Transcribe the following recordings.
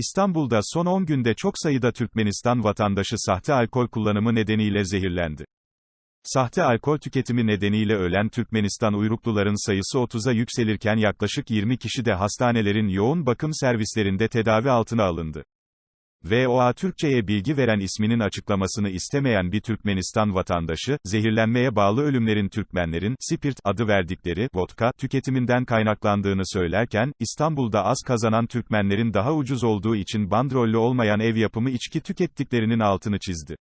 İstanbul'da son 10 günde çok sayıda Türkmenistan vatandaşı sahte alkol kullanımı nedeniyle zehirlendi. Sahte alkol tüketimi nedeniyle ölen Türkmenistan uyrukluların sayısı 30'a yükselirken yaklaşık 20 kişi de hastanelerin yoğun bakım servislerinde tedavi altına alındı. VOA Türkçe'ye bilgi veren isminin açıklamasını istemeyen bir Türkmenistan vatandaşı, zehirlenmeye bağlı ölümlerin Türkmenlerin, spirt adı verdikleri, vodka, tüketiminden kaynaklandığını söylerken, İstanbul'da az kazanan Türkmenlerin daha ucuz olduğu için bandrollü olmayan ev yapımı içki tükettiklerinin altını çizdi.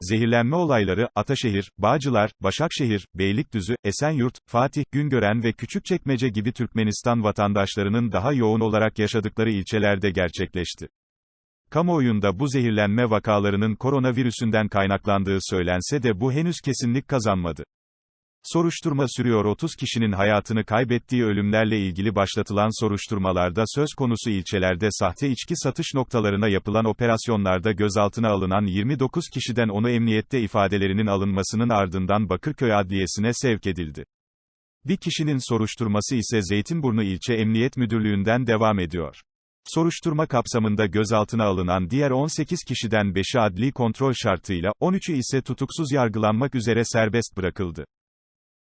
Zehirlenme olayları, Ataşehir, Bağcılar, Başakşehir, Beylikdüzü, Esenyurt, Fatih, Güngören ve Küçükçekmece gibi Türkmenistan vatandaşlarının daha yoğun olarak yaşadıkları ilçelerde gerçekleşti. Kamuoyunda bu zehirlenme vakalarının koronavirüsünden kaynaklandığı söylense de bu henüz kesinlik kazanmadı. Soruşturma sürüyor 30 kişinin hayatını kaybettiği ölümlerle ilgili başlatılan soruşturmalarda söz konusu ilçelerde sahte içki satış noktalarına yapılan operasyonlarda gözaltına alınan 29 kişiden onu emniyette ifadelerinin alınmasının ardından Bakırköy Adliyesi'ne sevk edildi. Bir kişinin soruşturması ise Zeytinburnu İlçe Emniyet Müdürlüğü'nden devam ediyor. Soruşturma kapsamında gözaltına alınan diğer 18 kişiden 5'i adli kontrol şartıyla, 13'ü ise tutuksuz yargılanmak üzere serbest bırakıldı.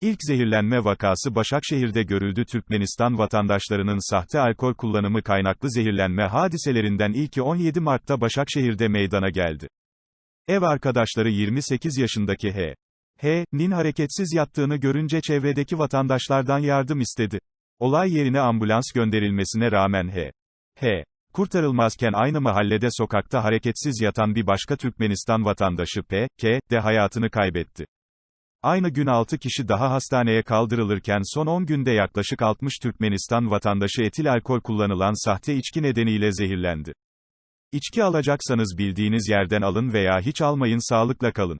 İlk zehirlenme vakası Başakşehir'de görüldü Türkmenistan vatandaşlarının sahte alkol kullanımı kaynaklı zehirlenme hadiselerinden ilki 17 Mart'ta Başakşehir'de meydana geldi. Ev arkadaşları 28 yaşındaki H. H.'nin hareketsiz yattığını görünce çevredeki vatandaşlardan yardım istedi. Olay yerine ambulans gönderilmesine rağmen H. H. Kurtarılmazken aynı mahallede sokakta hareketsiz yatan bir başka Türkmenistan vatandaşı P. K. de hayatını kaybetti. Aynı gün 6 kişi daha hastaneye kaldırılırken son 10 günde yaklaşık 60 Türkmenistan vatandaşı etil alkol kullanılan sahte içki nedeniyle zehirlendi. İçki alacaksanız bildiğiniz yerden alın veya hiç almayın sağlıkla kalın.